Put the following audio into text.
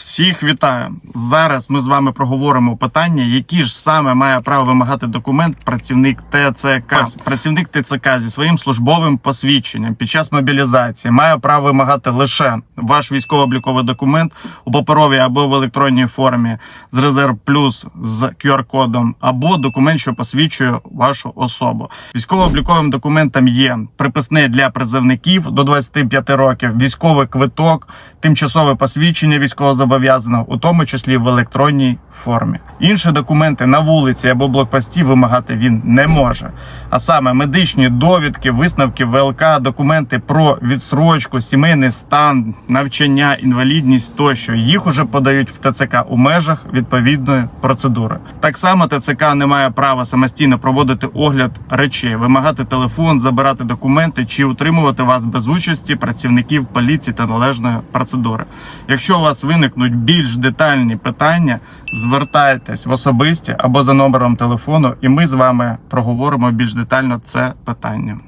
Всіх вітаю! Зараз ми з вами проговоримо питання, які ж саме має право вимагати документ працівник ТЦК. Працівник ТЦК зі своїм службовим посвідченням під час мобілізації має право вимагати лише ваш військово-обліковий документ у паперовій або в електронній формі з резерв плюс з QR-кодом, або документ, що посвідчує вашу особу. Військово-обліковим документом є приписне для призовників до 25 років, військовий квиток, тимчасове посвідчення військовозобов'язаного, у тому числі в електронній формі. Інші документи на вулиці або блокпості вимагати він не може. А саме медичні довідки, висновки ВЛК, документи про відсрочку, сімейний стан, навчання, інвалідність тощо їх уже подають в ТЦК у межах відповідної процедури. Так само ТЦК не має права самостійно проводити огляд речей, вимагати телефон, забирати документи чи утримувати вас без участі працівників поліції та належної процедури. Якщо у вас виникнуть більш детальні питання, звертайтесь в особисті або за номером телефону, і ми з вами проговоримо більш детально це питання.